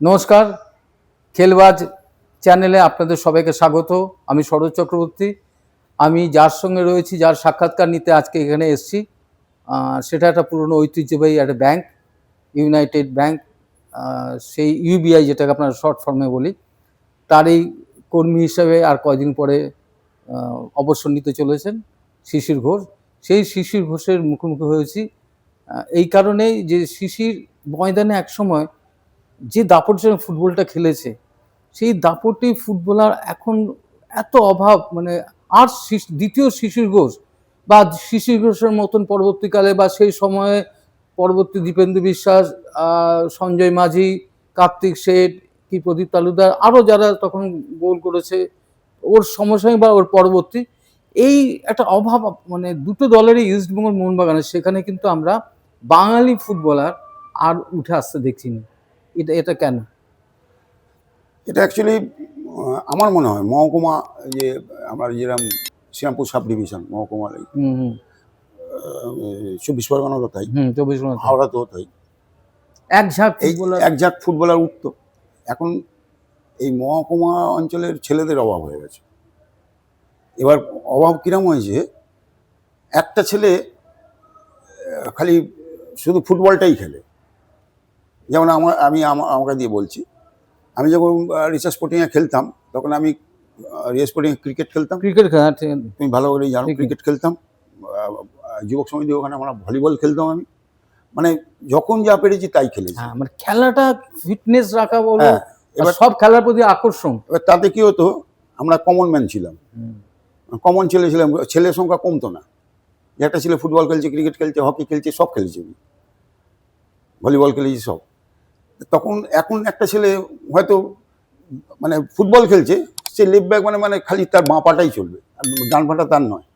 নমস্কার। খেলবাজ চ্যানেলে আপনাদের সবাইকে স্বাগত। আমি শরৎ চক্রবর্তী। আমি যার সঙ্গে রয়েছি, যার সাক্ষাৎকার নিতে আজকে এখানে এসেছি সেটা একটা পুরনো ঐতিহ্যবাহী একটা ব্যাংক, ইউনাইটেড ব্যাংক সেই ইউবিআই যেটাকে আপনারা শর্ট ফর্মে বলি। তারই কর্মী হিসেবে আর কয়দিন পরে অবসর নিতে চলেছেন শিশির ঘোষ। সেই শিশির ঘোষের মুখোমুখি হয়েছি। এই কারণেই যে শিশির ময়দানে একসময় যে দাপট সঙ্গে ফুটবলটা খেলেছে, সেই দাপটি ফুটবলার এখন এত অভাব মানে আর দ্বিতীয় শিশির ঘোষ বা শিশির ঘোষের মতন পরবর্তীকালে বা সেই সময়ে পরবর্তী দীপেন্দু বিশ্বাস সঞ্জয় মাঝি, কার্তিক শেঠ কি প্রদীপ তালুকদার, আরও যারা তখন গোল করেছে, ওর সমসাময়িক বা ওর পরবর্তী, এই একটা অভাব মানে দুটো দলেরই ইস্টবেঙ্গল মোহনবাগানের, সেখানে কিন্তু আমরা বাঙালি ফুটবলার আর উঠে আসতে দেখছি না এটা এটা কেন? এটা অ্যাকচুয়ালি আমার মনে হয় মহকুমা যে আমরা যেরকম শ্রীরামপুর সাব ডিভিশন মহকুমার চব্বিশ পরগনারও তাই। চব্বিশ ঘণ্টা হাওড়াতেও তাই। এক ঝাঁক এই ফুটবলার এক ঝাঁক ফুটবলার উঠত এখন এই মহকুমা অঞ্চলের ছেলেদের অভাব হয়ে গেছে। এবার অভাব কিরম হয়েছে একটা ছেলে খালি শুধু ফুটবলটাই খেলে। যেমন আমার আমি আমাকে দিয়ে বলছি। আমি যখন রিসার্চ স্পোর্টিংয়ে খেলতাম তখন আমি রিসার্চ স্পোর্টিংয়ে ক্রিকেট খেলতাম। ক্রিকেট খেলা ঠিক। তুমি ভালো করেই জানো ক্রিকেট। খেলতাম। যুবক সমিতি ওখানে আমরা ভলিবল খেলতাম আমি। মানে যখন যা পেরেছি তাই খেলেছি। হ্যাঁ মানে খেলাটা ফিটনেস রাখা বলো হ্যাঁ, এবার সব খেলার প্রতি আকর্ষণ। এবার তাতে কি হতো আমরা কমন ম্যান ছিলাম। কমন ছেলে ছিলাম ছেলের সংখ্যা কমতো না। একটা ছেলে ফুটবল খেলছে ক্রিকেট খেলছে হকি খেলছে সব খেলেছি আমি। ভলিবল খেলেছি সব। তখন এখন একটা ছেলে হয়তো মানে ফুটবল খেলছে সে লেফট ব্যাক মানে মানে খালি তার বাঁ পাটাই চলবে ডান পাটা তার নয়।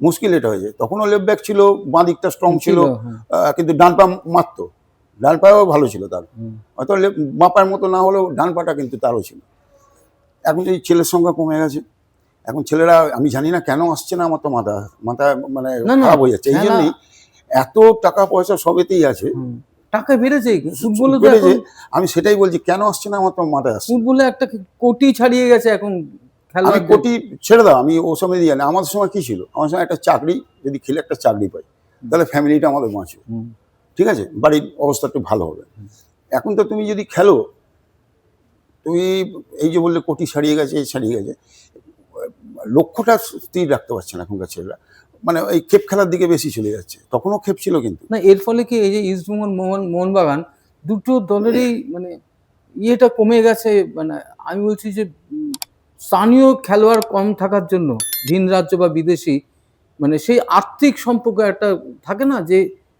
মুশকিল এটা হয়েছে। তখনও লেফট ব্যাক ছিল বাঁ দিকটা স্ট্রং ছিল হ্যাঁ। কিন্তু ডান পা মারতো। ডান পায়েও ভালো ছিল তার। হয়তো বাঁ পায়ের মতো না হলেও ডান পাটা কিন্তু তারও ছিল। এখন এই ছেলের সংখ্যা কমে গেছে। এখন ছেলেরা আমি জানি না কেন আসছে না আমার তো মাথা মাথা মানে খারাপ হয়ে যাচ্ছে। এই জন্যই এত টাকা পয়সা সবেতেই আছে। টাকা বেড়েছে ফুটবলে বেড়েছে, আমি সেটাই বলছি কেন আসছে না আমার তো মাথায় আসছে। ফুটবলে একটা কোটি ছাড়িয়ে গেছে এখন আমি কোটি ছেড়ে দাও আমি ও সময় দিয়ে আমাদের সময় কি ছিল? আমার সময় একটা চাকরি যদি খেলে একটা চাকরি পাই তাহলে ফ্যামিলিটা আমাদের বাঁচবে ঠিক আছে? বাড়ির অবস্থা একটু ভালো হবে। এখন তো তুমি যদি খেলো তুমি এই যে বললে কোটি ছাড়িয়ে গেছে এই ছাড়িয়ে গেছে লক্ষ্যটা স্থির রাখতে পারছে না এখনকার ছেলেরা। মানে এই খেপ খেলার দিকে বেশি চলে যাচ্ছে। তখনও খেপ ছিল কিন্তু। না এর ফলে কি এই যে ইস্টবেঙ্গল মোহন মোহনবাগান দুটো দলেরই মানে ইয়েটা কমে গেছে মানে আমি বলছি যে স্থানীয় খেলোয়াড় কম থাকার জন্য ভিন রাজ্য বা বিদেশি মানে সেই আর্থিক সম্পর্ক একটা থাকে না যে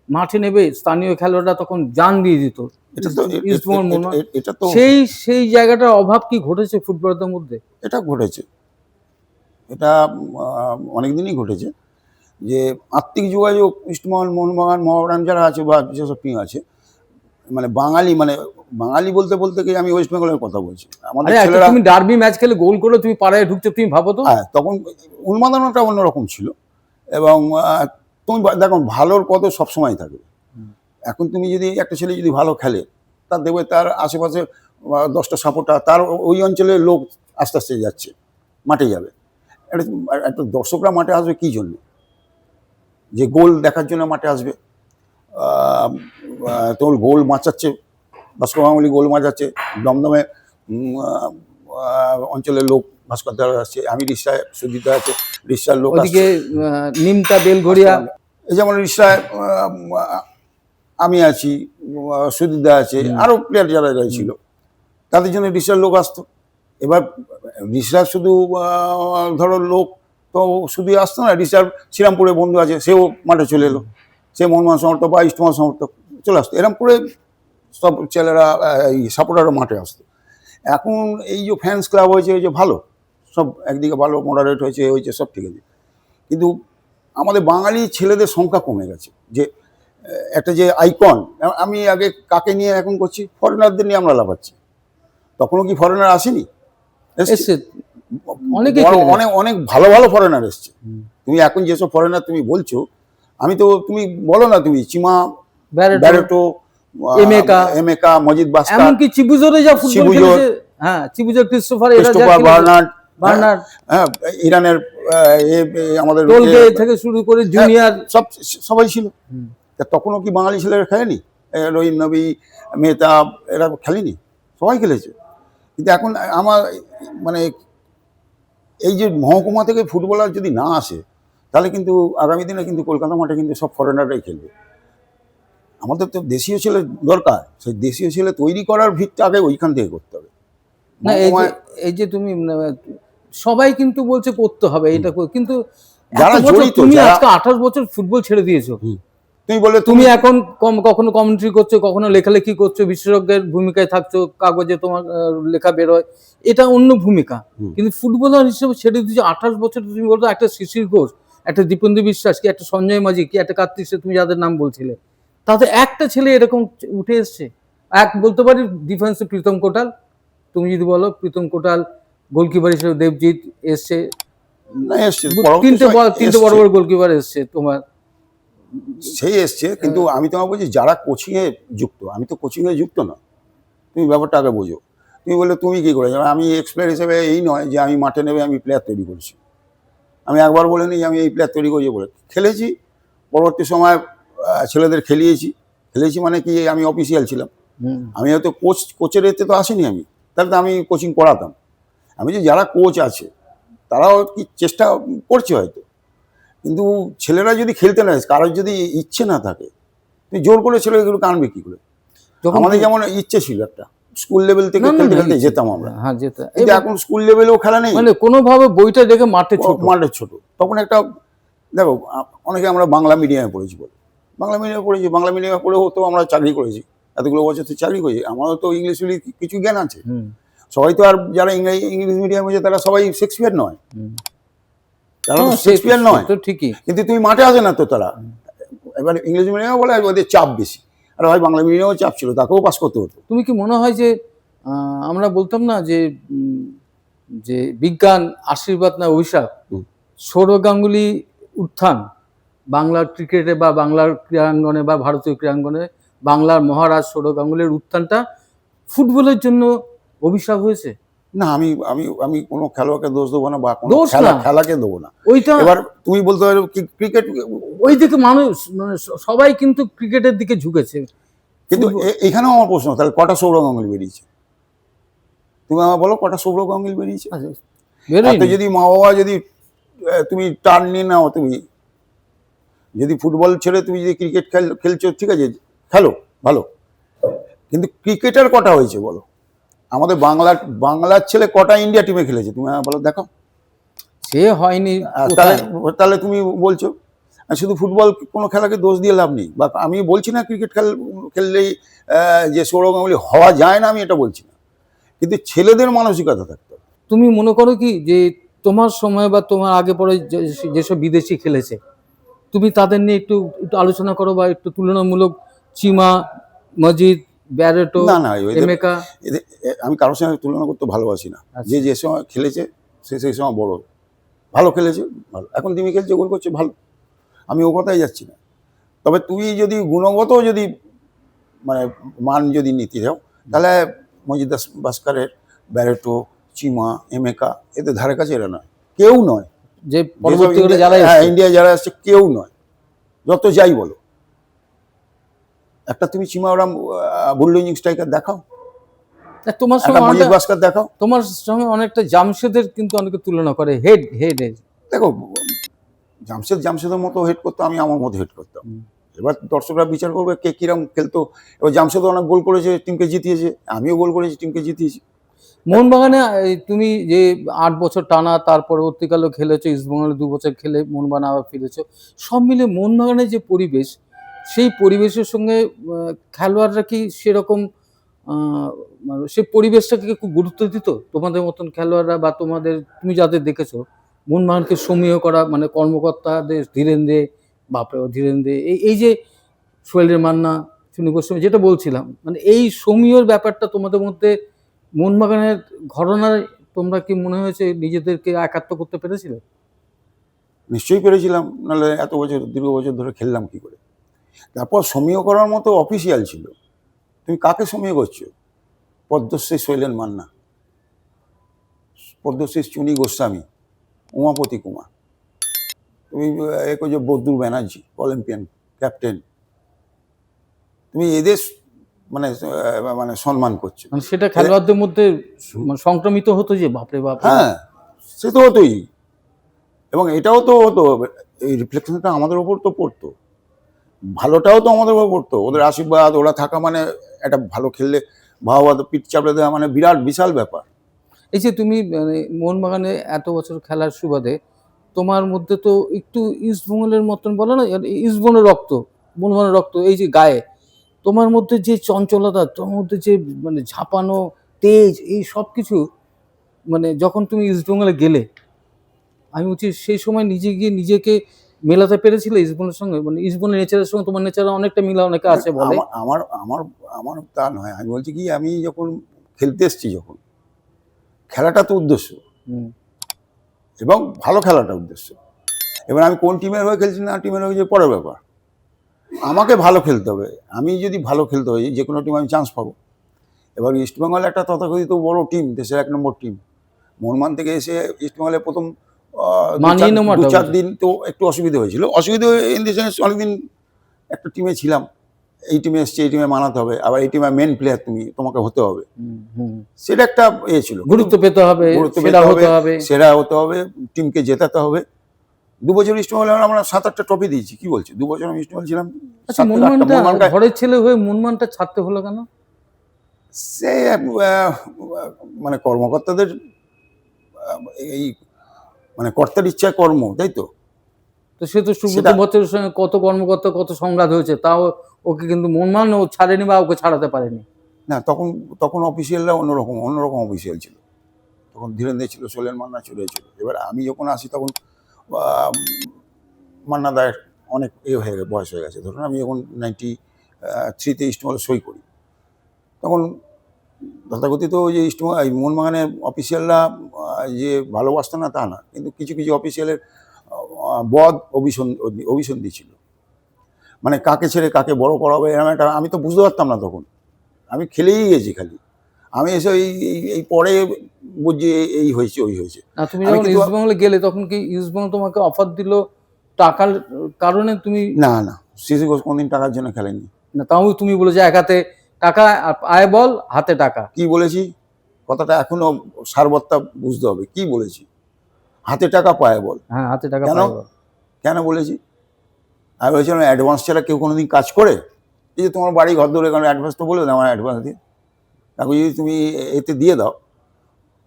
মাঠে নেবে স্থানীয় খেলোয়াড়রা তখন জান দিয়ে দিত। সেই সেই জায়গাটার অভাব কি ঘটেছে ফুটবলারদের মধ্যে? এটা ঘটেছে। এটা অনেক দিনই ঘটেছে। যে আত্মিক যোগাযোগ ইস্টমহল মোহনবাগান মহারান যারা আছে বা যেসব টিম আছে মানে বাঙালি মানে বাঙালি বলতে বলতে গিয়ে আমি ওয়েস্ট বেঙ্গলের কথা বলছি? আমাদের ছেলেরা তুমি ডার্বি ম্যাচ খেলে গোল করে তুমি পাড়ায় ঢুকছো তুমি ভাবো তো? হ্যাঁ তখন উন্মাদনাটা অন্যরকম ছিল। এবং তুমি দেখো ভালোর কত সবসময় থাকবে হুম। এখন তুমি যদি একটা ছেলে যদি ভালো খেলে তার দেখবে তার আশেপাশে দশটা সাপোর্টার তার ওই অঞ্চলের লোক আস্তে আস্তে যাচ্ছে মাঠে যাবে। একটা দর্শকরা মাঠে আসবে কী জন্য? যে গোল দেখার জন্য মাঠে আসবে। তোর গোল মাচাচ্ছে ভাস্কর গাঙ্গুলি গোল মাচাচ্ছে দমদমে অঞ্চলের লোক ভাস্কর দ্বারা আসছে আমি রিক্সায় সুজিতা আছে রিক্সার লোক ওদিকে। নিমতা বেলঘড়িয়া। এই যেমন রিক্সায় আমি আছি সুজিতা আছে আরও প্লেয়ার যারা যারা ছিল তাদের জন্য রিক্সার লোক আসতো। এবার রিক্সার শুধু ধরো লোক তো শুধু আসতো না রিক্সার শ্রীরামপুরে বন্ধু আছে, সেও মাঠে চলে এলো। সে মনমোহন সমর্থক বা ইষ্টমান সমর্থক চলে আসতো। এরকম করে সব ছেলেরা এই সাপোর্টাররা মাঠে আসতো। এখন এই যে ফ্যান্স ক্লাব হয়েছে, এই যে ভালো, সব একদিকে ভালো মডারেট হয়েছে হয়েছে সব ঠিক আছে। কিন্তু আমাদের বাঙালি ছেলেদের সংখ্যা কমে গেছে। যে একটা যে আইকন আমি আগে কাকে নিয়ে এখন করছি? ফরেনারদের নিয়ে আমরা লাভাচ্ছি তখনও কি ফরেনার আসেনি। অনেক অনেক ভালো ভালো ফরেনার এসছে। তুমি এখন যেসব ফরেনার তুমি বলছো আমি তো তুমি বলো না তুমি Chima Barreto, Emeka. Emeka Majid Bashkar এমনকি চিবুজোরে যা ফুটবল খেলেছে হ্যাঁ চিবুজোর ক্রিস্টোফার এরা ক্রিস্টোফার বার্নার্ড বার্নার্ড হ্যাঁ ইরানের আমাদের টোলগে থেকে শুরু করে জুনিয়র সব সবাই ছিল। তখনও কি বাঙালি ছেলেরা খেলেনি? রহিম নবী মেহতাব এরা খেলেনি? সবাই খেলেছে। কিন্তু এখন আমার মানে এই যে মহকুমা থেকে ফুটবলার যদি না আসে তাহলে কিন্তু আগামী দিনে কিন্তু কলকাতা মাঠে কিন্তু সব ফরেনাররাই খেলবে। আমাদের তো দেশীয় ছেলে দরকার সেই দেশীয় ছেলে তৈরি করার ভিতটা আগে ওইখান থেকে করতে হবে। না এই যে তুমি সবাই কিন্তু বলছে করতে হবে এটা কিন্তু যারা জড়িত, তুমি আজকে আঠাশ বছর ফুটবল ছেড়ে দিয়েছ। তুমি বলে তুমি এখন কম- কখনো কমেন্ট্রি করছ কখনো লেখালেখি করছ বিশেষজ্ঞের ভূমিকায় থাকছো কাগজে তোমার লেখা বেরোয় এটা অন্য ভূমিকা। কিন্তু ফুটবলার হিসেবে ছেড়ে দিয়েছ আঠাশ বছর তুমি বলতো একটা শিশির ঘোষ একটা দীপেন্দু বিশ্বাস কি একটা সঞ্জয় মাঝি কি একটা কার্তিক তুমি যাদের নাম বলছিলে তাতে একটা ছেলে এরকম উঠে এসছে। এক বলতে পারি ডিফেন্সে প্রীতম কোটাল তুমি যদি বলো প্রীতম কোটাল গোলকিপার হিসেবে দেবজিৎ এসছে। তিনটে তিনটে বড় বড় গোলকিপার এসছে তোমার। সেই এসছে কিন্তু আমি তোমাকে বলছি যারা কোচিংয়ে যুক্ত আমি তো কোচিংয়ে যুক্ত না তুমি ব্যাপারটা আগে বোঝো। তুমি বললে তুমি কী করে আমি এক্সপ্লেয়ার হিসেবে এই নয় যে আমি মাঠে নেবে আমি প্লেয়ার তৈরি করছি। আমি একবার বলে নিই যে আমি এই প্লেয়ার তৈরি করছি বলে। খেলেছি পরবর্তী সময় ছেলেদের খেলিয়েছি। খেলেছি মানে কি আমি অফিসিয়াল ছিলাম। আমি হয়তো কোচ কোচের এতে তো আসিনি আমি। তাহলে তো আমি কোচিং করাতাম। আমি যে যারা কোচ আছে তারাও কি চেষ্টা করছে হয়তো? কিন্তু ছেলেরা যদি খেলতে না কারোর যদি ইচ্ছে না থাকে তুই জোর করে ছেলেগুলোকে আনবে কি করে? আমাদের যেমন ইচ্ছে ছিল একটা স্কুল লেভেল থেকে খেলতে খেলতে যেতাম আমরা। হ্যাঁ যেতে কিন্তু এখন স্কুল লেভেলেও খেলা নেই। মানে কোনোভাবে বইটা দেখে মাঠে ছোট। মাঠের ছোট। তখন একটা দেখো অনেকে আমরা বাংলা মিডিয়ামে পড়েছি বলে। বাংলা মিডিয়ামে পড়েছি বাংলা মিডিয়ামে পড়েও তো আমরা চাকরি করেছি। এতগুলো বছর তো চাকরি করেছি আমারও তো ইংলিশ কিছু জ্ঞান আছে। সবাই তো আর যারা ইংরেজি ইংলিশ মিডিয়ামে হয়েছে তারা সবাই শেক্সপিয়ার নয়। তারা তো হ্যাঁ, শেক্সপিয়ার নয়। তো ঠিকই। কিন্তু তুমি মাঠে আসে না তো তারা। এবার ইংলিশ মিডিয়ামে বলে ওদের চাপ বেশি। আর হয় বাংলা মিডিয়ামেও চাপ ছিল তাকেও পাস করতে হতো। তুমি কি মনে হয় যে আমরা বলতাম না যে যে বিজ্ঞান আশীর্বাদ না অভিশাপ। সৌরভ গাঙ্গুলি উত্থান বাংলার ক্রিকেটে বা বাংলার ক্রীড়াঙ্গনে বা ভারতীয় ক্রীড়াঙ্গনে বাংলার মহারাজ সৌরভ গাঙ্গুলির উত্থানটা ফুটবলের জন্য অভিশাপ হয়েছে? না আমি আমি আমি কোনো খেলোয়াড়কে দোষ দেবো না বা কোনো খেলা খেলাকে দেবো না। ওইটা এবার তুমি বলতে পারো ক্রিকেট ওই দিকে মানুষ মানে সবাই কিন্তু ক্রিকেটের দিকে ঝুঁকেছে। কিন্তু এখানেও আমার প্রশ্ন তাহলে কটা সৌরভ গাঙ্গুলি বেরিয়েছে? তুমি আমার বলো কটা সৌরভ গাঙ্গুলি বেরিয়েছে? আচ্ছা, যদি মা বাবা যদি তুমি টার্ন নিয়ে নাও তুমি যদি ফুটবল ছেড়ে তুমি যদি ক্রিকেট খেল খেলছো ঠিক আছে খেলো ভালো। কিন্তু ক্রিকেটার কটা হয়েছে বলো? আমাদের বাংলার বাংলার ছেলে কটা ইন্ডিয়া টিমে খেলেছে? তুমি আমায় বলো দেখো সে হয়নি তাহলে তাহলে তুমি বলছো শুধু ফুটবল কোনো খেলাকে দোষ দিয়ে লাভ নেই। বা আমি বলছি না ক্রিকেট খেল খেললেই যে সৌরভ গাঙ্গুলি হওয়া যায় না আমি এটা বলছি না। কিন্তু ছেলেদের মানসিকতা থাকতে তুমি মনে করো কি যে তোমার সময় বা তোমার আগে পরে যে- যেসব বিদেশি খেলেছে তুমি তাদের নিয়ে একটু একটু আলোচনা করো বা একটু তুলনামূলক চিমা মজিদ ব্যারেটো না না এমেকা আমি কারোর সঙ্গে তুলনা করতে ভালোবাসি না। আচ্ছা। যে যে সময় খেলেছে সে সেই সময় বড়। ভালো খেলেছে ভালো। এখন তুমি খেলছে গোল করছে ভালো। আমি ও কথাই যাচ্ছি না। তবে তুই যদি গুণগত যদি মানে মান যদি নিতে যাও তাহলে মজিদ দাস ভাস্করের ব্যারেটো চিমা এমেকা এদের ধারে কাছে এরা নয়। কেউ নয়। যে পরবর্তীকালে যারা হ্যাঁ ইন্ডিয়া যারা আসছে কেউ নয়। যত যাই বলো। একটা তুমি চিমা ওরাম বুল্ডিং স্ট্রাইকার দেখাও। তোমার সঙ্গে মজিদ ভাস্কর দেখাও। তোমার সঙ্গে অনেকটা জামশেদের কিন্তু অনেকে তুলনা করে হেড হেড দেখো জামশেদ জামশেদের মতো হেড করতো আমি আমার মতো হেড করতাম। এবার দর্শকরা বিচার করবে কে কিরম খেলতো। এবার জামশেদ অনেক গোল করেছে টিমকে জিতিয়েছে। আমিও গোল করেছি টিমকে জিতিয়েছি। মোহনবাগানে তুমি যে আট বছর টানা তার পরবর্তীকালেও খেলেছো ইস্টবেঙ্গলে দু বছর খেলে মোহনবাগানে আবার ফিরেছো। সব মিলে মোহনবাগানের যে পরিবেশ সেই পরিবেশের সঙ্গে খেলোয়াড়রা কি সেরকম মানে সেই পরিবেশটাকে খুব গুরুত্ব দিত? তোমাদের মতন খেলোয়াড়রা বা তোমাদের, তুমি যাদের দেখেছ মোহনবাগানকে সমীহ করা মানে কর্মকর্তাদের, ধীরেন্দ্রে, বাপরে, ধীরেন্দ্রে, এই এই যে সোহেলের মান্না, চুনি গোস্বামী, যেটা বলছিলাম মানে এই সমীহর ব্যাপারটা তোমাদের মধ্যে মোহনবাগানের ঘটনায় তোমরা কি মনে হয়েছে নিজেদেরকে একাত্ম করতে পেরেছিলে? নিশ্চয়ই পেরেছিলাম, নাহলে এত বছর, দীর্ঘ বছর ধরে খেললাম কি করে? তারপর সমীহ করার মতো অফিসিয়াল ছিল। তুমি কাকে সময় করছ? পদ্মশ্রী শৈলেন মান্না। পদ্মশ্রী চুনি গোস্বামী উমাপতি কুমার। তুমি এ করছ বদ্রু ব্যানার্জি অলিম্পিয়ান ক্যাপ্টেন। তুমি এদের মানে মানে সম্মান করছ। মানে সেটা খেলোয়াড়দের মধ্যে মানে সংক্রমিত হতো যে বাপরে বাপ। হ্যাঁ সে তো হতোই। এবং এটাও তো হতো এই রিফ্লেকশনটা আমাদের ওপর তো পড়তো। ভালোটাও তো আমাদের ওপর পড়তো ওদের আশীর্বাদ, ওরা থাকা মানে একটা ভালো খেললে ভাবা পিঠ চাপড়ে দেওয়া মানে বিরাট, বিশাল ব্যাপার। এই যে তুমি মানে মোহনবাগানে এত বছর খেলার সুবাদে, তোমার মধ্যে তো একটু ইস্টবেঙ্গলের মতন বলো না ইস্টবেঙ্গলের রক্ত, মোহনবাগানের রক্ত, এই যে গায়ে, তোমার মধ্যে যে চঞ্চলতা, তোমার মধ্যে যে মানে ঝাঁপানো, তেজ, এই সব কিছু মানে যখন তুমি ইস্টবেঙ্গলে গেলে, আমি বলছি সেই সময় নিজে গিয়ে নিজেকে মেলাতে পেরেছিলে ইস্টবেঙ্গলের সঙ্গে মানে ইস্টবেঙ্গলের নেচারের সঙ্গে তোমার নেচার অনেকটা মিলা অনেকে আছে বলে। আমার আমার আমার তা নয়। আমি বলছি কি আমি যখন খেলতে এসছি যখন খেলাটা তো উদ্দেশ্য। এবং ভালো খেলাটা উদ্দেশ্য। এবার আমি কোন টিমের হয়ে খেলছি না টিমের হয়ে যে পরের ব্যাপার? আমাকে ভালো খেলতে হবে। আমি যদি ভালো খেলতে হয় যে কোনো টিম আমি চান্স পাবো। এবার ইস্টবেঙ্গল একটা তথাকথিত বড় টিম দেশের এক নম্বর টিম মোহনমান থেকে এসে ইস্টবেঙ্গলে প্রথম দু চার-। দিন তো একটু অসুবিধা হয়েছিল। অসুবিধা ইন দি সেন্স অনেকদিন একটা টিমে ছিলাম। এই টিমে এসছে এই টিমে মানাতে হবে। আবার এই টিমে মেন প্লেয়ার তুমি তোমাকে হতে হবে। সেটা একটা এ ছিল। গুরুত্ব পেতে হবে গুরুত্ব পেতে হবে, সেরা হতে হবে টিমকে জেতাতে হবে। দু বছর ইস্টবেঙ্গলে আমরা সাত আটটা ট্রফি দিয়েছি কি বলছি? দু বছর আমি ইস্টবেঙ্গল ছিলাম আচ্ছা ঘরের ছেলে হয়ে মনমানটা ছাড়তে হলো কেন? সে মানে কর্মকর্তাদের এই মানে কর্তার ইচ্ছা কর্ম তাই তো? তো সে তো সুব্রত ভট্টাচার্যের সঙ্গে কত কর্মকর্তা কত সংঘাত হয়েছে তাও ওকে কিন্তু মনমান ও ছাড়েনি বা ওকে ছাড়াতে পারেনি। না তখন তখন অফিসিয়ালরা অন্যরকম অন্যরকম অফিসিয়াল ছিল। তখন ধীরেন্দ্র ছিল সোলেন মান্না চলে ছিল এবার আমি যখন আসি তখন মান্না দায়ের অনেক এ হয়ে গেছে বয়স হয়ে গেছে। ধরুন আমি যখন নাইনটি থ্রিতে ইস্টমলে সই করি তখন তথাকথিত ওই যে ইস্ট এই মোহনবাগানের অফিসিয়ালরা যে ভালোবাসত না তা না কিন্তু কিছু কিছু অফিসিয়ালের বদ অভিসন্ধি অভিসন্ধি ছিল। মানে কাকে ছেড়ে কাকে বড় করা হবে এরকম একটা আমি তো বুঝতে পারতাম না তখন। আমি খেলেই গেছি খালি। আমি এসে এই এই- পরে বুঝছি এই- হয়েছে ওই হয়েছে। না তুমি যখন ইস্টবেঙ্গলে গেলে তখন কি ইস্টবেঙ্গল তোমাকে অফার দিল টাকার কারণে তুমি না না শিশু ঘোষ কোনদিন টাকার জন্য খেলেনি না তাও তুমি বলে যে এক হাতে টাকা আয় বল হাতে টাকা। কি বলেছি? কথাটা এখনও সারবত্তা বুঝতে হবে। কি বলেছি? হাতে টাকা পায় বল। হ্যাঁ হাতে টাকা কেন? কেন বলেছি? আমি বলেছিলাম অ্যাডভান্স ছাড়া কেউ কোনোদিন কাজ করে? এই যে তোমার বাড়ি ঘর ধরে কারণ অ্যাডভান্স তো বলে দাও আমার অ্যাডভান্স দিয়ে। তাকে যদি তুমি এতে দিয়ে দাও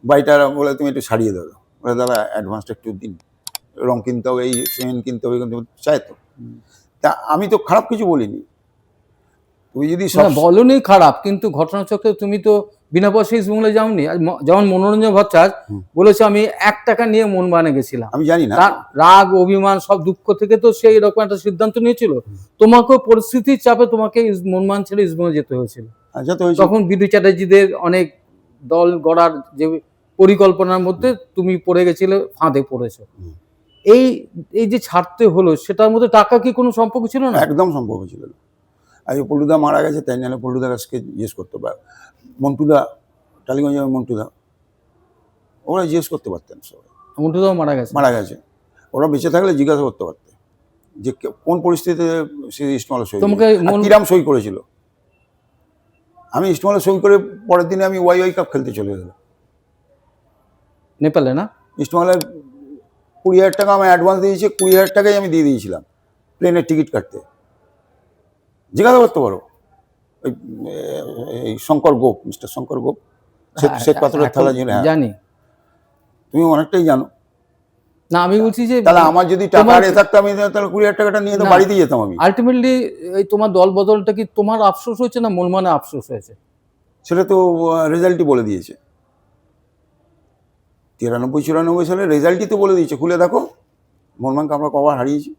বাড়িটা বলে তুমি একটু সারিয়ে দাও। বলে দাদা অ্যাডভান্সটা একটু দিন। রং কিনতে হবে এই সিমেন্ট কিনতে হবে কিন্তু চাই তো। তা আমি তো খারাপ কিছু বলিনি। তুমি যদি বলনি খারাপ কিন্তু ঘটনাচক্রে তুমি তো বিনা পয়সা ইস্টবেঙ্গলে যাওনি। যেমন মনোরঞ্জন ভট্টাচার্য বলেছে আমি এক টাকা নিয়ে মন বানে গেছিলাম। আমি জানি না। রাগ অভিমান সব দুঃখ থেকে তো সেই এরকম একটা সিদ্ধান্ত নিয়েছিল। তোমাকেও পরিস্থিতির চাপে তোমাকে ইস- মনমান ছেড়ে ইস্টবেঙ্গল যেতে হয়েছিল। আচ্ছা তখন বিদু চ্যাটার্জিদের অনেক দল গড়ার যে পরিকল্পনার মধ্যে তুমি পড়ে গেছিলে ফাঁদে পড়েছো। এই এই যে ছাড়তে হলো সেটার মধ্যে টাকা কি কোনো সম্পর্ক ছিল না? একদম সম্ভব ছিল না। আজকে পল্টুদা মারা গেছে তাই নাহলে পল্টুদা কাছকে জিজ্ঞেস করতে পারে। মন্টুদা টালিগঞ্জের মন্টুদা। ওরা জিজ্ঞেস করতে পারতেন সবাই। মন্টুদাও মারা গেছে? মারা গেছে। ওরা বেঁচে থাকলে জিজ্ঞাসা করতে পারতে। যে কোন পরিস্থিতিতে সে ইস্টমালে সই তোমাকে। কিরাম সই করেছিল? আমি ইস্টমালে সই করে পরের দিনে আমি ওয়াই ওয়াই কাপ খেলতে চলে গেলাম। নেপালে না? ইস্টমালের কুড়ি হাজার টাকা আমি অ্যাডভান্স দিয়েছি কুড়ি হাজার টাকাই আমি দিয়ে দিয়েছিলাম। প্লেনের টিকিট কাটতে। জিজ্ঞাসা করতে পারো। ওই এই শঙ্কর গোপ মিস্টার শঙ্কর গোপ শ্বেত- শ্বেত পাথরের থালা যিনি হ্যাঁ। জানি। তুমি অনেকটাই জানো। না আমি বলছি যে তাহলে আমার যদি টাকা আরে থাকতো আমি তাহলে কুড়ি হাজার টাকাটা নিয়ে তো। বাড়িতে যেতাম আমি। আলটিমেটলি এই তোমার দল বদলটা কি তোমার আফসোস হয়েছে না মনমানে আফসোস হয়েছে? সেটা তো রেজাল্টই বলে দিয়েছে। তিরানব্বই চুরানব্বই সালে রেজাল্টই তো বলে দিয়েছে। খুলে দেখো মোহনবাগানকে আমরা কবার হারিয়েছি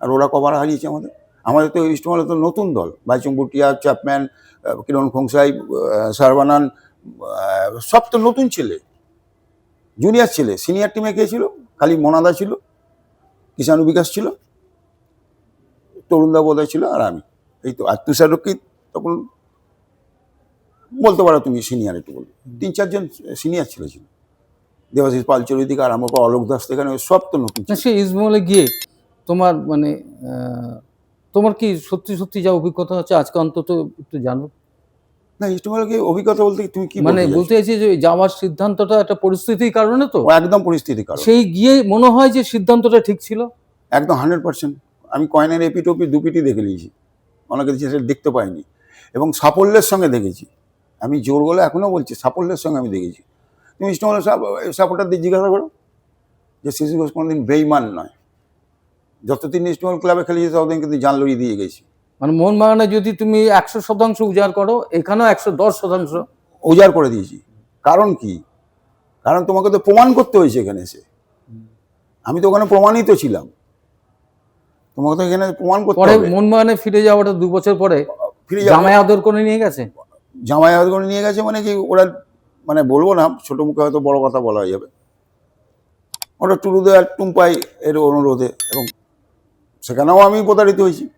আর ওরা কবার হারিয়েছে আমাদের। আমাদের তো ইস্টবেঙ্গলে তো নতুন দল। বাইচুং ভুটিয়া চ্যাপম্যান কিরণ খোংসাই সারবানান সব তো নতুন ছেলে। জুনিয়র ছেলে। সিনিয়র টিমে কে ছিল? খালি মনাদা ছিল। কিষাণু বিকাশ ছিল। তরুণদা বোধহয় ছিল আর আমি। এই তো আর তুষার রক্ষিত তখন বলতে পারো তুমি সিনিয়র একটু বলবে। তিন চারজন সিনিয়র ছিল ছিল। দেবাশিস পালচুরি থেকে আরম্ভ করে অলোক দাস থেকে সব তো নতুন। সে ইজমহলে গিয়ে তোমার মানে তোমার কি সত্যি সত্যি যা অভিজ্ঞতা হচ্ছে আজকে অন্তত একটু জানো? না ইস্টবেঙ্গলকে অভিজ্ঞতা বলতে তুমি কি মানে বলতে চাইছি যে যাওয়ার সিদ্ধান্তটা একটা পরিস্থিতির কারণে তো? একদম পরিস্থিতি কারণ। সেই গিয়ে মনে হয় যে সিদ্ধান্তটা ঠিক ছিল? একদম হান্ড্রেড পার্সেন্ট। আমি কয়েনের এপি টপি দুপিটি দেখে নিয়েছি। অনেকে সেটা দেখতে পাইনি। এবং সাফল্যের সঙ্গে দেখেছি। আমি জোর বলে এখনও বলছি সাফল্যের সঙ্গে আমি দেখেছি। তুমি ইস্টবেঙ্গলের সাপোর্টারদের জিজ্ঞাসা করো যে শিশু ঘোষ কোনোদিন বেইমান নয়। যতদিন ইস্টবেঙ্গল ক্লাবে খেলেছি ততদিন কিন্তু জান লড়িয়ে দিয়ে গেছি। মানে মোহনবাগানে যদি তুমি একশো শতাংশ উজাড় করো এখানেও একশো দশ শতাংশ। উজাড় করে দিয়েছি। কারণ কি? কারণ তোমাকে তো প্রমাণ করতে হয়েছে এখানে এসে। আমি তো ওখানে প্রমাণিত ছিলাম। তোমাকে তো এখানে প্রমাণ করতে পরে হবে। মোহনবাগানে ফিরে যাওয়াটা দু বছর পরে ফিরে জামাই আদর করে নিয়ে গেছে? জামাই হাত করে নিয়ে গেছে মানে কি ওরা মানে বলব না ছোট মুখে হয়তো বড় কথা বলা যাবে। ওরা টুরুদে আর টুম্পাই এর অনুরোধে এবং সেখানেও আমি প্রতারিত হয়েছি।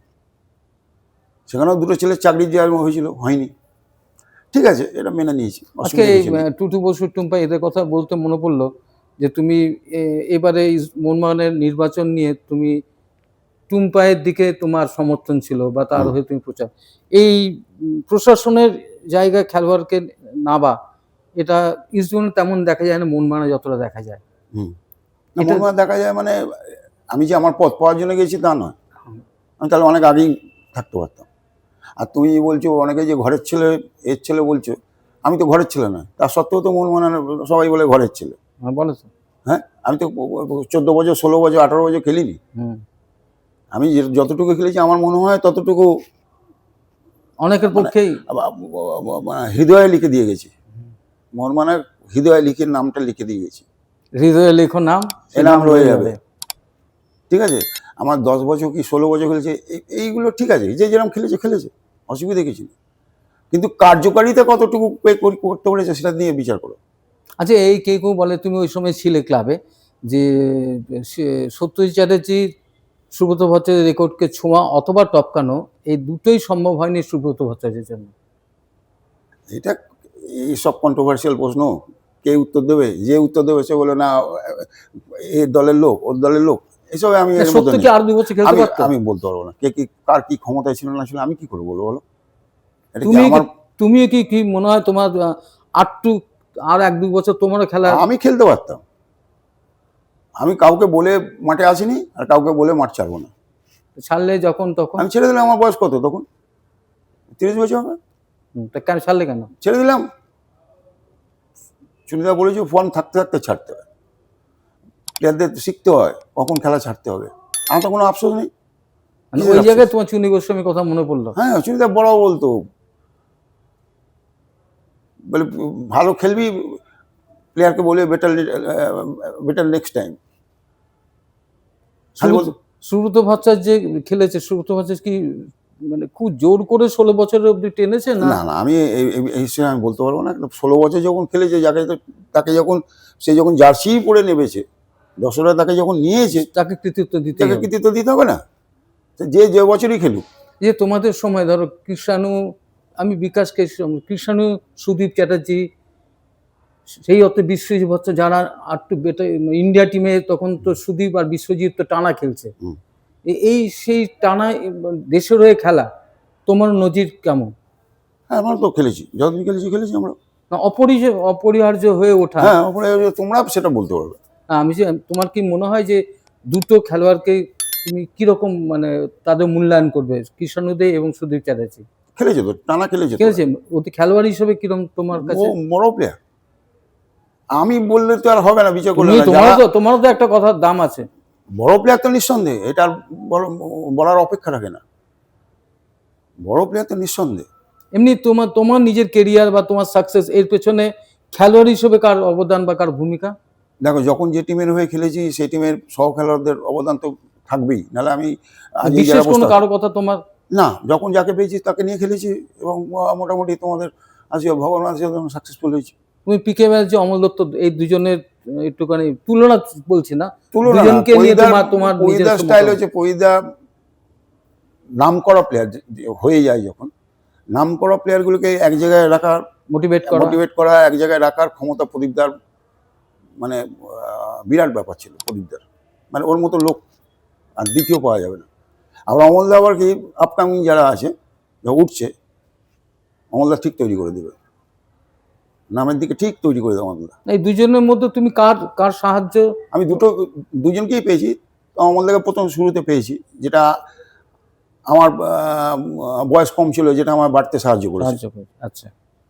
সেখানেও দুটো ছেলের চাকরি দেওয়া হয়েছিল হয়নি। ঠিক আছে এটা মেনে নিয়েছি আজকে টুটু বসু টুম্পা এদের কথা বলতে মনে পড়ল যে তুমি এবারে মোহনবাগানের নির্বাচন নিয়ে তুমি টুম্পায়ের দিকে তোমার সমর্থন ছিল বা তার। হয়ে তুমি প্রচার। এই প্রশাসনের জায়গায় খেলোয়াড়কে নাবা এটা ইস্টবেঙ্গল তেমন দেখা যায় না মোহনবাগানে যতটা দেখা যায়। হুম। না, এটা- মনে দেখা যায় মানে আমি যে আমার পথ পাওয়ার জন্য গেছি তা নয়। আমি তাহলে অনেক আগেই থাকতে পারতাম। আর তুমি যে বলছো অনেকে যে ঘরের ছেলে এর ছেলে বলছো আমি তো ঘরের ছেলে নয়। তার সত্ত্বেও তো মন মানে সবাই বলে ঘরের ছেলে। হ্যাঁ বলো হ্যাঁ আমি তো চোদ্দ বছর ষোলো বছর আঠারো বছর খেলিনি। আমি যতটুকু খেলেছি আমার মনে হয় ততটুকু অনেকের পক্ষেই। মানে হৃদয়ে লিখে দিয়ে গেছি। মন মানে হৃদয়ে লিখে নামটা লিখে দিয়ে গেছি। হৃদয়ে লেখো নাম এ নাম রয়ে যাবে। ঠিক আছে? আমার দশ বছর কি ষোলো বছর খেলেছে? এই- এইগুলো ঠিক আছে যে যেরকম খেলেছে খেলেছে অসুবিধা কিছু নেই। কিন্তু কার্যকারিতা কতটুকু করতে পেরেছে সেটা নিয়ে বিচার করো। আচ্ছা এই কে কেউ বলে তুমি ওই সময় ছিলে ক্লাবে যে সে- সত্যজিৎ চ্যাটার্জি সুব্রত ভট্টাচার্যের রেকর্ডকে ছোঁয়া অথবা টপকানো এই দুটোই সম্ভব হয়নি সুব্রত ভট্টাচার্যের জন্য। এটা এইসব কন্ট্রোভার্সিয়াল প্রশ্ন। কে উত্তর দেবে? যে উত্তর দেবে সে বলে না এ দলের লোক ওর দলের লোক এসবে আমি মধ্যে কি আর দু বছর খেলতে আমি আমি বলতে পারব না। কে কি কার কি ক্ষমতায় ছিল না ছিল আমি কি করে বলব বলো? এটা কি তুমি কি কি মনে হয় তোমার আটটু আর এক দু বছর তোমারও খেলা আমি খেলতে পারতাম। আমি কাউকে বলে মাঠে আসিনি আর কাউকে বলে মাঠ ছাড়বো না। ছাড়লে যখন তখন? আমি ছেড়ে দিলাম আমার বয়স কত তখন? তিরিশ বছর হবে? তা কেন ছাড়লে কেন? ছেড়ে দিলাম। চুনিদা বলেছি ফর্ম থাকতে থাকতে ছাড়তে হয়। প্লেয়ারদের শিখতে হয় কখন খেলা ছাড়তে হবে। আমার তো কোনো আফসোস নেই। মানে ওই জায়গায় তোমার চুনি গোস্বামীর কথা মনে পড়ল। হ্যাঁ চুনিদা বড় বলতো। বলে ভালো খেলবি প্লেয়ারকে বলে better better next time Subrata Bhattacharya যে খেলেছে সুব্রত ভট্টাচার্য কি মানে খুব জোর করে ষোলো বছরের অব্দি টেনেছে না? না আমি এই- হিসেবে আমি বলতে পারব না। ষোলো বছর যখন খেলেছে যাকে তাকে যখন সে যখন জার্সি পরে নেমেছে দর্শকরা তাকে যখন নিয়েছে তাকে কৃতিত্ব দিতে তাকে। কৃতিত্ব দিতে হবে না? যে যে বছরই খেলুক। যে তোমাদের সময় ধরো কৃষাণু আমি বিকাশকে কৃষাণু সুদীপ চ্যাটার্জি সেই অর্থে বিশ্বজিৎ ভট্ট যারা আর একটু বেটার ইন্ডিয়া টিমে তখন তো সুদীপ আর বিশ্বজিৎ তো টানা খেলছে। এই সেই টানা দেশের হয়ে খেলা তোমার নজির কেমন? হ্যাঁ আমরা তো খেলেছি। যতদিন খেলেছি খেলেছি আমরা। অপরিজ অপরিহার্য হয়ে ওঠা। হ্যাঁ ওপরে তোমরা সেটা বলতে পারবে। আমি তোমার কি মনে হয় যে দুটো খেলোয়াড়কে তুমি কীরকম মানে তাদের মূল্যায়ন করবে? কৃষাণুদে এবং সুদীপ চ্যাটার্জি। খেলেছে তো টানা খেলেছে আছে অতি খেলোয়াড় হিসেবে কীরকম তোমার কাছে? বড় প্লেয়ার আমি বললে তো আর হবে না বিচার করলে। তোমারও তো তোমারও তো একটা কথার দাম আছে। বড় প্লেয়ার তো নিঃসন্দেহে এটা বলার অপেক্ষা রাখে না। বড় প্লেয়ার তো নিঃসন্দেহে। এমনি তোমার তোমার নিজের কেরিয়ার বা তোমার সাকসেস এর পেছনে খেলোয়াড় হিসেবে কার অবদান বা কার ভূমিকা? দেখো যখন যে টিমের হয়ে খেলেছি সেই টিমের সহ খেলোয়াড়দের অবদান তো থাকবেই। নাহলে আমি বিশেষ কোনো কারও কথা তোমার না যখন যাকে পেয়েছি তাকে নিয়ে খেলেছি এবং মোটামুটি তোমাদের আজকে ভগবান আজকে সাকসেসফুল হয়েছি। তুমি পিকে ব্যানার্জি অমল দত্ত এই দুজনের একটুখানি তুলনা বলছি না। দুজনকে নিয়ে তোমার তোমার নিজের স্টাইল হচ্ছে পরিদা নাম করা প্লেয়ার হয়ে যায় যখন নাম করা প্লেয়ারগুলোকে এক জায়গায় রাখার মোটিভেট করা। মোটিভেট করা এক জায়গায় রাখার ক্ষমতা প্রদীপদার মানে বিরাট ব্যাপার ছিল প্রদীপদার। মানে ওর মতো লোক আর দ্বিতীয় পাওয়া যাবে না। আবার অমলদা আবার কি আপকামিং যারা আছে যা উঠছে অমলদা ঠিক তৈরি করে দেবে। নামের দিকে ঠিক তৈরি করে দেবে অমলদা এই দুজনের মধ্যে তুমি কার কার সাহায্য? আমি দুটো দুজনকেই পেয়েছি। তো অমলদাকে প্রথম শুরুতে পেয়েছি যেটা আমার বয়স কম ছিল যেটা আমার বাড়তে সাহায্য করেছে। আচ্ছা।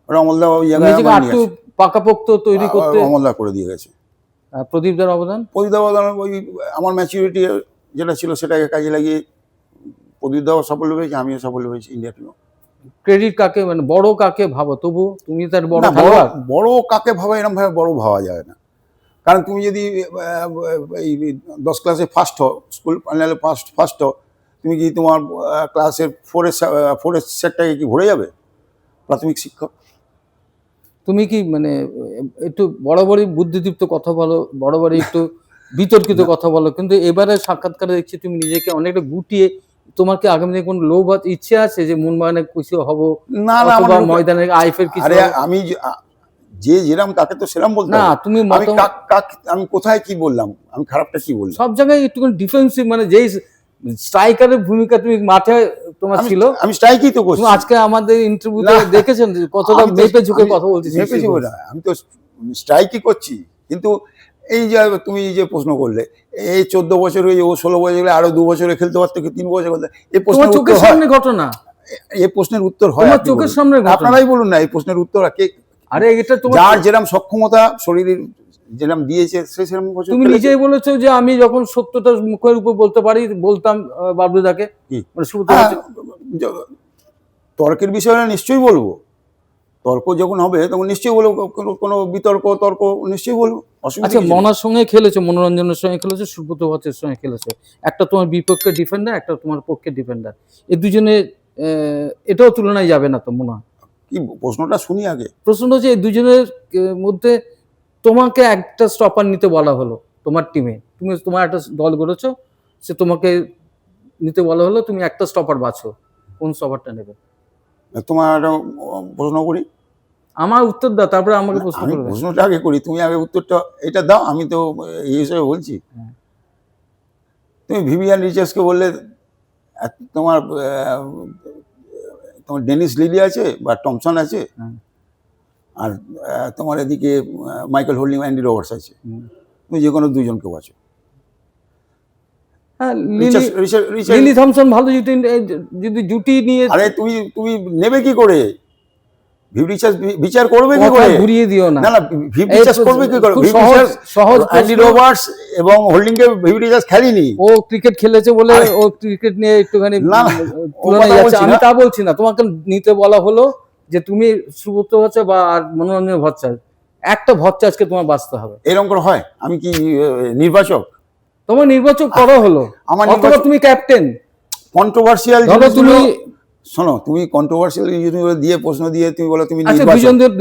ওরা অমলদা ওই জায়গায় পাকাপোক্ত তৈরি করতে অমলদা করে দিয়ে গেছে। আহ, প্রদীপদার অবদান? প্রদীপ প্রদীপদার ওই আমার ম্যাচুরিটি যেটা ছিল সেটাকে কাজে লাগিয়ে প্রদীপ প্রদীপদাও সাফল্য পেয়েছে আমিও সাফল্য পেয়েছি ইন্ডিয়া টিমও ক্রেডিট কাকে মানে বড় কাকে ভাবো? তবু তুমি তার বড় বড় কাকে ভাবা এরকম ভাবে বড় ভাবা যায় না। কারণ তুমি যদি এই দশ ক্লাসে ফার্স্ট হও স্কুল ফাইনালে ফার্স্ট ফার্স্ট হও তুমি কি তোমার ক্লাসের ফোরের ফোরের সেটটাকে কি ভরে যাবে? প্রাথমিক শিক্ষক তুমি কি মানে একটু বড় বড় বুদ্ধিদীপ্ত কথা বলো বড় বড় একটু বিতর্কিত কথা বলো কিন্তু এবারে সাক্ষাৎকারে দেখছি তুমি নিজেকে অনেকটা গুটিয়ে তোমার কি আগামী দিনে কোনো লোভ ইচ্ছে আছে যে মন মানে কিছু হব? না না আমার ময়দানে আইফের কিছু আরে আমি যে- যেরাম তাকে তো সেরাম বলতে না তুমি আমি কোথায় কি বললাম? আমি খারাপটা কি বললাম? সব জায়গায় একটুখানি ডিফেন্সিভ মানে যেই স্ট্রাইকারের ভূমিকা তুমি মাঠে তোমার ছিল? আমি স্ট্রাইকই তো করছি। আজকে আমাদের ইন্টারভিউতে দেখেছেন কতটা মেপে ঝুঁকে কথা বলছিস মেপে ঝুঁকে না, আমি তো স্ট্রাইকই করছি। কিন্তু এই যে তুমি যে প্রশ্ন করলে এই চোদ্দ বছর হয়ে ও ষোলো বছর হলে আরও দু বছরে খেলতে পারতো কি তিন বছর খেলতে এই তোমার প্রশ্নের চোখের সামনে ঘটনা। এই প্রশ্নের উত্তর হয় চোখের। সামনে আপনারাই বলুন না এই প্রশ্নের উত্তর আর কে আরে এটা তোমার যার যেরকম সক্ষমতা শরীরের যেরকম দিয়েছে সে সেরকম তুমি নিজেই বলেছ যে আমি যখন সত্যটা মুখের উপর বলতে পারি বলতাম বাবলুদাকে? মানে হ্যাঁ, তর্কের বিষয়ে নিশ্চয়ই বলব। তর্ক যখন হবে তখন নিশ্চয়ই বলব কোনো বিতর্ক তর্ক নিশ্চয়ই বলব। অসুবিধা আচ্ছা মনার সঙ্গে খেলেছো মনোরঞ্জনের সঙ্গে খেলেছো সুব্রত ভট্টের সঙ্গে খেলেছো। একটা তোমার বিপক্ষে ডিফেন্ডার একটা তোমার পক্ষে ডিফেন্ডার এই দুজনে এটাও তুলনায় যাবে না তো মনে? হয় কি প্রশ্নটা শুনি আগে। প্রশ্নটা হচ্ছে এই দুজনের মধ্যে তোমাকে একটা স্টপার নিতে বলা হলো তোমার টিমে তুমি তোমার একটা দল গড়েছো সে তোমাকে নিতে বলা হলো তুমি একটা স্টপার বাছো কোন স্টপারটা নেবে? তোমার একটা প্রশ্ন করি? আমার উত্তর দাও তারপরে আমাকে প্রশ্ন করবে। প্রশ্নটা আগে করি তুমি আগে উত্তরটা এটা দাও আমি তো এই হিসেবে বলছি। হ্যাঁ। তুমি ভিভিয়ান রিচার্সকে বললে তোমার তোমার ডেনিস লিলি আছে বা টমসন আছে? হ্যাঁ। আর তোমার এদিকে মাইকেল হোল্ডিং অ্যান্ডি রবার্টস আছে। তুমি যে কোনো দুজনকে বাঁচো লিলি থমসন ভালো জুটি যদি জুটি নিয়ে আরে তুমি তুমি নেবে কি করে? ভিভ বিচার করবে কি করে? ঘুরিয়ে দিও না। না ভিভ করবে কি করে? সহজ সহজ অ্যান্ডি। রবার্টস এবং হোল্ডিংকে ভিভ রিচার্স খেলেনি। ও ক্রিকেট খেলেছে বলে ও ক্রিকেট নিয়ে একটুখানি না, আমি তা বলছি না। তোমাকে নিতে বলা হলো যে তুমি সুব্রত ভট্টাচার্য বা আর মনোরঞ্জন ভট্টাচার্য একটা ভট্টাচার্য আজকে তোমার বাঁচতে হবে। এরকম করে হয়? আমি কি নির্বাচক? তোমার নির্বাচক করা হলো? আমার অথবা তুমি ক্যাপ্টেন কন্ট্রোভার্সিয়াল ধরো তুমি শোনো তুমি কন্ট্রোভার্সিয়াল জিনিসগুলো দিয়ে প্রশ্ন দিয়ে তুমি বলো তুমি আচ্ছা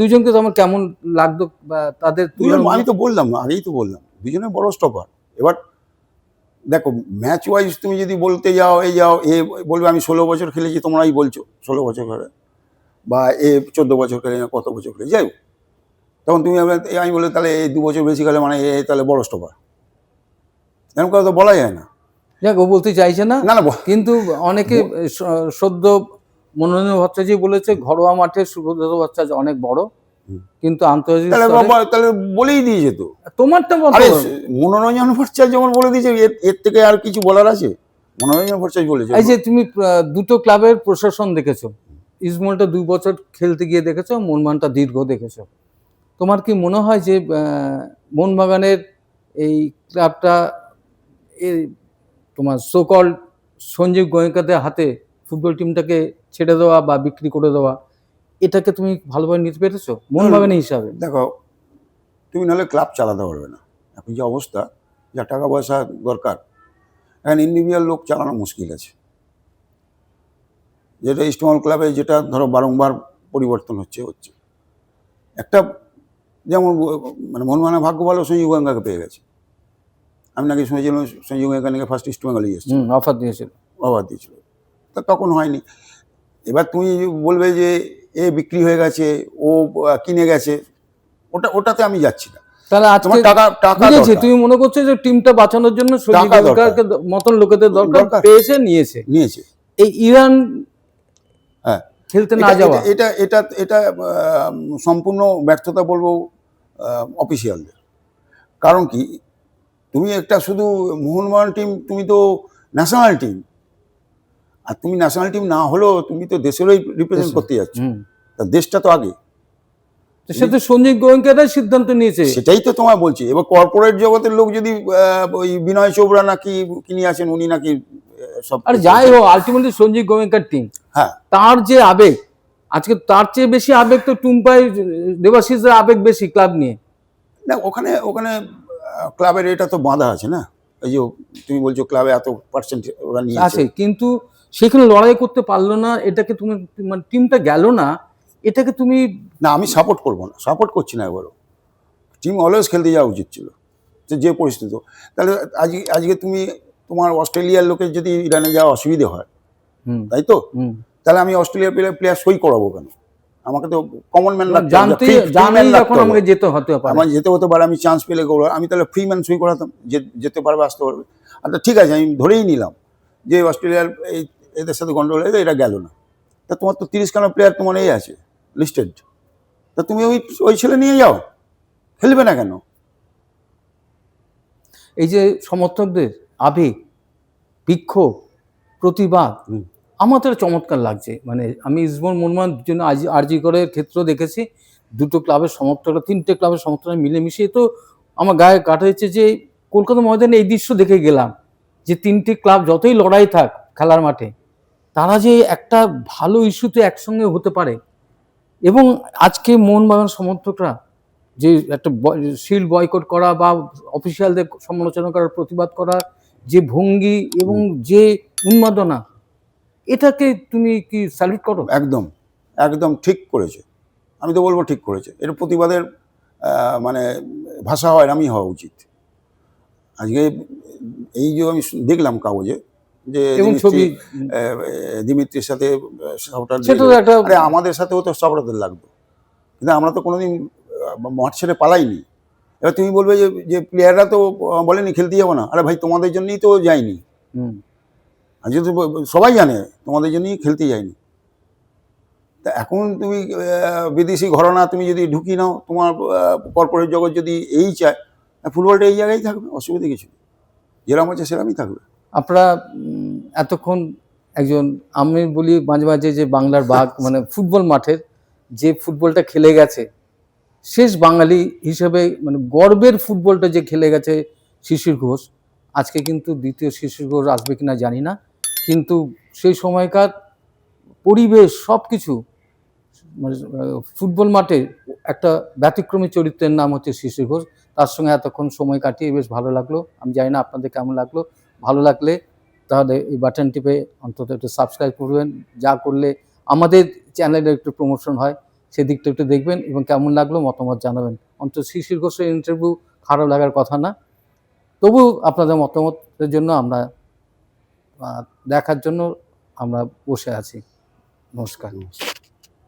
দুজনকে তোমার কেমন লাগতো বা তাদের দুজন আমি তো বললাম আগেই তো বললাম দুজনে বড় স্টপার এবার দেখো ম্যাচ ওয়াইজ তুমি যদি বলতে যাও এই যাও এ বলবে আমি ষোলো বছর খেলেছি তোমরাই বলছো ষোলো বছর খেলে বা এ চোদ্দ বছর খেলে না কত বছর খেলে যাই হোক। তখন তুমি আমি বলে তাহলে এই দু বছর বেশি খেলে মানে এ তাহলে বড় স্টপার এরকম কথা তো বলা যায় না। যাক ও বলতে চাইছে না। না না কিন্তু অনেকে সদ্য মনোরঞ্জন ভট্টাচার্য বলেছে ঘরোয়া মাঠে সুব্রত ভট্টাচার্য অনেক বড়। কিন্তু আন্তর্জাতিক তাহলে বলেই দিয়েছে তো। তোমারটা মনোরঞ্জন ভট্টাচার্য যেমন বলে দিয়েছে এর- এর থেকে আর কিছু বলার আছে? মনোরঞ্জন ভট্টাচার্য বলেছে। এই যে তুমি দুটো ক্লাবের প্রশাসন দেখেছ। ইসমলটা দুই বছর খেলতে গিয়ে দেখেছ মোহনবাগানটা দীর্ঘ দেখেছ? তোমার কি মনে হয় যে আহ, মোহনবাগানের এই ক্লাবটা এই তোমার সোকল সঞ্জীব গোয়েঙ্কাদের হাতে ফুটবল টিমটাকে ছেড়ে দেওয়া বা বিক্রি করে দেওয়া এটাকে তুমি ভালোভাবে নিতে পেরেছ? মোহনবাগানের হিসাবে। দেখো তুমি নাহলে ক্লাব চালাতে পারবে না। এখন যে অবস্থা যা টাকা পয়সা দরকার এখন ইন্ডিভিজুয়াল লোক চালানো মুশকিল আছে। যেটা ইস্টমল ক্লাবে যেটা ধরো বারংবার পরিবর্তন হচ্ছে হচ্ছে। একটা যেমন মানে মনমানা ভাগ্য ভালো সঞ্জীব গঙ্গাকে পেয়ে গেছে। আমি নাকি শুনেছিলাম সঞ্জীব গঙ্গা নাকি ফার্স্ট ইস্ট বেঙ্গলে এসেছে। অফার দিয়েছিল। অবাদ দিয়েছিল। তা তখন হয়নি। এবার তুমি বলবে যে এ বিক্রি হয়ে গেছে ও কিনে গেছে ওটা ওটাতে আমি যাচ্ছি না। তাহলে তোমার আজকে টাকা টাকা বুঝেছি তুমি মনে করছ যে টিমটা বাঁচানোর জন্য দরকার। সরকারকে মতন লোকেদের দরকার দরকার। পেয়েছে নিয়েছে। নিয়েছে। এই ইরান হ্যাঁ। খেলতে না যাওয়া। এটা এটা এটা সম্পূর্ণ ব্যর্থতা বলব অফিসিয়ালদের কারণ কি? তুমি একটা শুধু মোহনবাগান টিম তুমি তো ন্যাশনাল টিম আর তুমি ন্যাশনাল টিম না হলেও তুমি তো দেশেরই রিপ্রেজেন্ট। করতে যাচ্ছ। তা দেশটা তো আগে। তো সে তো সঞ্জীব গোয়েঙ্কাটাই সিদ্ধান্ত নিয়েছে। সেটাই তো তোমায় বলছি। এবার কর্পোরেট জগতের লোক যদি ওই বিনয় চোপড়া নাকি কিনে আছেন উনি নাকি সব আর যাই হোক আলটিমেটলি সঞ্জীব গোয়েঙ্কার টিম হ্যাঁ। তার যে আবেগ আজকে তার চেয়ে বেশি আবেগ তো টুম্পাই দেবাশিসের আবেগ বেশি ক্লাব নিয়ে। না ওখানে ওখানে ক্লাবের এটা তো বাঁধা আছে না? এই যে তুমি বলছো ক্লাবে এত পার্সেন্ট ওরা নিয়েছে। আছে কিন্তু সেখানে লড়াই করতে পারল না এটাকে তুমি মানে টিমটা গেল না এটাকে তুমি না আমি সাপোর্ট করব না সাপোর্ট করছি না এবারও। টিম অলওয়েজ খেলতে যাওয়া উচিত ছিল যে পরিস্থিতি। তাহলে আজকে আজকে তুমি তোমার অস্ট্রেলিয়ার লোকের যদি ইরানে যাওয়া অসুবিধে হয় তাই তো। তাহলে আমি অস্ট্রেলিয়ার প্লেয়ার প্লেয়ার সই করাবো কেন? আমাকে তো কমন ম্যান আমাকে যেতে হতে পারে। আমার যেতে হতে পারে আমি চান্স পেলে করব। আমি তাহলে ফ্রি ম্যান সই করাতাম যেতে পারবে আসতে পারবে। আচ্ছা ঠিক আছে আমি ধরেই নিলাম যে অস্ট্রেলিয়ার এই এদের সাথে গন্ডগোল হয়ে এটা গেল না। তা তোমার তো তিরিশ খানা প্লেয়ার তোমার এই আছে লিস্টেড তা তুমি ওই ওই ছেলে নিয়ে যাও খেলবে না কেন? এই যে সমর্থকদের আবেগ বিক্ষোভ প্রতিবাদ এটা চমৎকার লাগছে। মানে আমি ইসবন মোহনমান জন্য আজি আরজি করে ক্ষেত্র দেখেছি। দুটো ক্লাবের সমর্থকরা তিনটে ক্লাবের সমর্থকরা মিলেমিশে তো আমার গায়ে কাটা হয়েছে যে কলকাতা ময়দানে এই দৃশ্য দেখে গেলাম যে তিনটে ক্লাব যতই লড়াই থাক খেলার মাঠে তারা যে একটা ভালো ইস্যুতে একসঙ্গে হতে পারে। এবং আজকে মোহনবাগান সমর্থকরা যে একটা শিল্ড বয়কট করা বা অফিসিয়ালদের সমালোচনা করার প্রতিবাদ করা যে ভঙ্গি এবং যে উন্মাদনা এটাকে তুমি কি স্যালুট করো? একদম একদম ঠিক করেছে। আমি তো বলব ঠিক করেছে। এর প্রতিবাদের মানে ভাষা হয় আমি হওয়া উচিত। আজকে এই যে আমি দেখলাম কাগজে যে ছবি। দিমিত্রির সাথে আমাদের সাথেও তো সাপোর্টারদের লাগতো কিন্তু আমরা তো কোনোদিন মাঠ ছেড়ে পালাইনি। এবার তুমি বলবে যে যে প্লেয়াররা তো বলেনি খেলতে যাব না। আরে ভাই তোমাদের জন্যই তো যায়নি। হুম, আর যেহেতু সবাই জানে তোমাদের জন্যই খেলতে যায়নি। তা এখন তুমি বিদেশি ঘরানা তুমি যদি ঢুকি নাও তোমার কর্পোরেট জগৎ যদি এই চায় ফুটবলটা এই জায়গায় থাকবে অসুবিধা কিছু নেই। যেরকম আছে সেরকমই থাকবে। আপনারা এতক্ষণ একজন আমি বলি মাঝে মাঝে যে বাংলার বাঘ মানে ফুটবল মাঠের যে ফুটবলটা খেলে গেছে শেষ বাঙালি হিসেবে মানে গর্বের ফুটবলটা যে খেলে গেছে শিশির ঘোষ, আজকে কিন্তু দ্বিতীয় শিশির ঘোষ আসবে কিনা জানি না, কিন্তু সেই সময়কার পরিবেশ সব কিছু মানে ফুটবল মাঠে একটা ব্যতিক্রমী চরিত্রের নাম হচ্ছে শিশির ঘোষ, তার সঙ্গে এতক্ষণ সময় কাটিয়ে বেশ ভালো লাগল, আমি জানি না আপনাদের কেমন লাগল, ভালো লাগলে তাহলে এই বাটন টিপে অন্তত একটু সাবস্ক্রাইব করবেন, যা করলে আমাদের চ্যানেলের একটু প্রমোশন হয়। সেদিকটা একটু দেখবেন এবং কেমন লাগল মতামত জানাবেন। অন্তত শিশির ঘোষের ইন্টারভিউ খারাপ লাগার কথা না। তবু আপনাদের মতামতের জন্য আমরা দেখার জন্য আমরা বসে আছি। নমস্কার। নমস্কার।